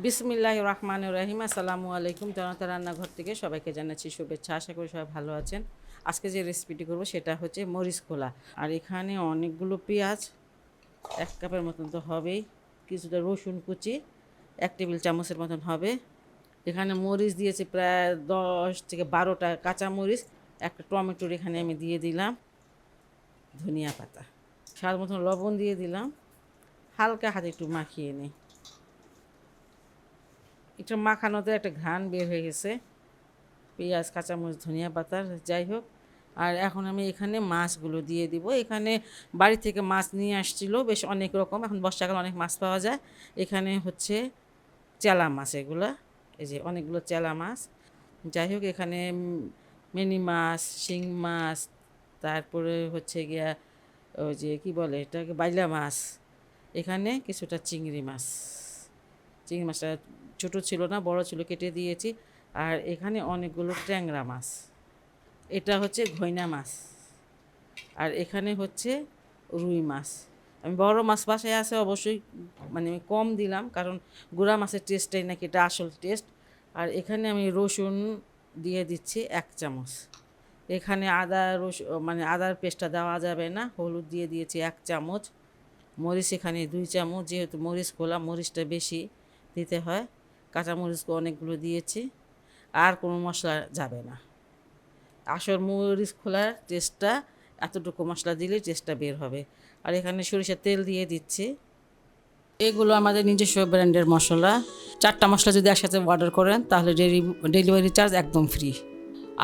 বিসমিল্লাহ রহমান রাহিম আসসালামু আলাইকুম জনতা রান্নাঘর থেকে সবাইকে জানাচ্ছি শুভেচ্ছা। আশা করি সবাই ভালো আছেন। আজকে যে রেসিপিটি করব সেটা হচ্ছে মরিচ খোলা। আর এখানে অনেকগুলো পেঁয়াজ, এক কাপের মতন তো হবেই, কিছুটা রসুন কুচি, এক টেবিল চামচের মতন হবে। এখানে মরিচ দিয়েছি প্রায় দশ থেকে বারোটা কাঁচা মরিচ, একটা টমেটোর এখানে আমি দিয়ে দিলাম, ধনিয়া পাতা। স্বাদ মতন লবণ দিয়ে দিলাম। হালকা হাতে একটু মাখিয়ে নিই। একটু মাখানোতে একটা ঘ্রাণ বের হয়ে গেছে। পেঁয়াজ, কাঁচামরিচ, ধনিয়া পাতার যাই হোক। আর এখন আমি এখানে মাছগুলো দিয়ে দিব। এখানে বাড়ি থেকে মাছ নিয়ে আসছিল বেশ অনেক রকম। এখন বর্ষাকালে অনেক মাছ পাওয়া যায়। এখানে হচ্ছে চেলা মাছ এগুলো। এই যে অনেকগুলো চেলা মাছ। যাই হোক, এখানে মিনি মাছ, শিং মাছ, তারপরে হচ্ছে গিয়া ওই যে কি বলে এটাকে? বাইলা মাছ। এখানে কিছুটা চিংড়ি মাছ। চিংড়ি মাছটা ছোটো ছিল না, বড় ছিল, কেটে দিয়েছি। আর এখানে অনেকগুলো ট্যাংরা মাছ। এটা হচ্ছে ঘইনা মাছ। আর এখানে হচ্ছে রুই মাছ। আমি বড় মাছ বাসায় আছে অবশ্যই মানে আমি কম দিলাম, কারণ গুঁড়া মাছের টেস্টটাই নাকি এটা আসল টেস্ট। আর এখানে আমি রসুন দিয়ে দিচ্ছি এক চামচ। এখানে আদা রসুন মানে আদার পেস্টটা দেওয়া যাবে না, হলুদ দিয়ে দিয়েছি এক চামচ। মরিচ এখানে দুই চামচ, যেহেতু মরিচ খোলা, মরিচটা বেশি। দিতে হয়। কাঁচা মরিচকে অনেকগুলো দিয়েছি। আর কোনো মশলা যাবে না। আসল মরিচ খোলার টেস্টটা এতটুকু মশলা দিলে টেস্টটা বের হবে। আর এখানে সরিষার তেল দিয়ে দিচ্ছি। এগুলো আমাদের নিজস্ব ব্র্যান্ডের মশলা। চারটা মশলা যদি একসাথে অর্ডার করেন, তাহলে ডেলিভারি চার্জ একদম ফ্রি।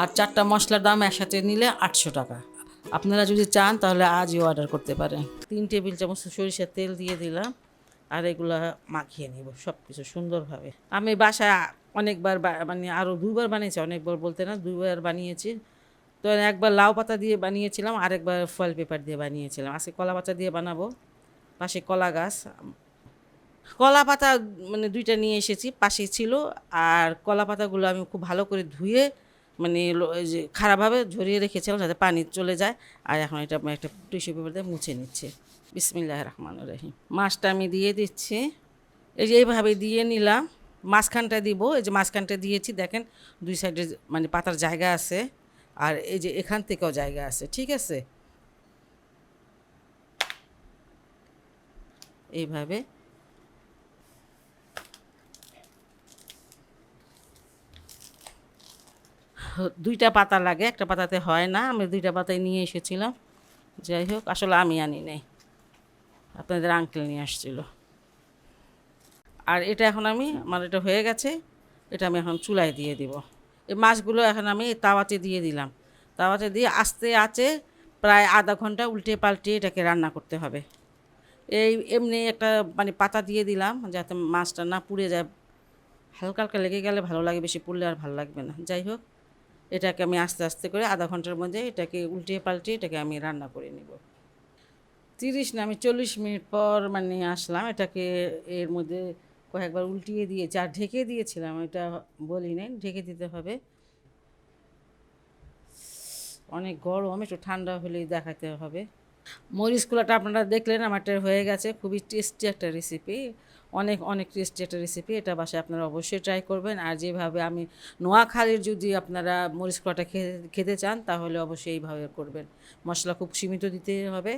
আর চারটা মশলার দাম একসাথে নিলে আটশো টাকা। আপনারা যদি চান, তাহলে আজই অর্ডার করতে পারেন। তিন টেবিল চামচ সরিষার তেল দিয়ে দিলাম। আর এগুলা মাখিয়ে নিব সব কিছু সুন্দরভাবে। আমি বাসায় অনেকবার মানে আরও দুবার বানিয়েছি, অনেকবার বলতে না, দুইবার বানিয়েছি। তো একবার লাউ পাতা দিয়ে বানিয়েছিলাম, আরেকবার ফয়েল পেপার দিয়ে বানিয়েছিলাম। আজকে কলা পাতা দিয়ে বানাবো, পাশে কলা গাছ। কলা পাতা মানে দুইটা নিয়ে এসেছি, পাশে ছিল। আর কলা পাতাগুলো আমি খুব ভালো করে ধুয়ে মানে খারাপভাবে ঝরিয়ে রেখেছিলাম, যাতে পানি চলে যায়। আর এখন এটা একটা টিস্যু পেপার দিয়ে মুছে নিচ্ছে। বিসমিল্লাহ রহমান রহিম। মাছটা আমি দিয়ে দিচ্ছি। এই যে এইভাবে দিয়ে নিলাম। মাঝখানটা দিব। এই যে মাঝখানটা দিয়েছি, দেখেন দুই সাইডে মানে পাতার জায়গা আছে আর এই যে এখান থেকেও জায়গা আছে, ঠিক আছে? এইভাবে। দুইটা পাতা লাগে, একটা পাতাতে হয় না। আমি দুইটা পাতায় নিয়ে এসেছিলাম। যাই হোক, আসলে আমি আনি নাই। আপনাদের আঙ্কেল নিয়ে আসছিল। আর এটা এখন আমি আমার এটা হয়ে গেছে, এটা আমি এখন চুলায় দিয়ে দিব। এই মাছগুলো এখন আমি তাওয়াতে দিয়ে দিলাম। তাওয়াতে দিয়ে আস্তে আছে প্রায় আধা ঘণ্টা উল্টে পাল্টে এটাকে রান্না করতে হবে। এই এমনি একটা মানে পাতা দিয়ে দিলাম যাতে মাছটা না পুড়ে যায়। হালকা হালকা লেগে গেলে ভালো লাগে, বেশি পুড়লে আর ভালো লাগবে না। যাই হোক, এটাকে আমি আস্তে আস্তে করে আধা ঘণ্টার মধ্যে এটাকে উল্টে পাল্টে এটাকে আমি রান্না করে নিব। তিরিশ না, আমি চল্লিশ মিনিট পর মানে আসলাম। এটাকে এর মধ্যে কয়েকবার উল্টিয়ে দিয়েছি আর ঢেকে দিয়েছিলাম, এটা বলি নাই, ঢেকে দিতে হবে। অনেক গরম, একটু ঠান্ডা হলেই দেখাতে হবে। মরিচ কুলাটা আপনারা দেখলেন আমারটা হয়ে গেছে, খুবই টেস্টি একটা রেসিপি অনেক অনেক টেস্টি একটা রেসিপি এটা বাসায় আপনারা অবশ্যই ট্রাই করবেন। আর যেভাবে আমি নোয়াখালীর যদি আপনারা মরিচ কুলাটা খেতে চান, তাহলে অবশ্যই এইভাবে করবেন। মশলা খুব সীমিত দিতে হবে।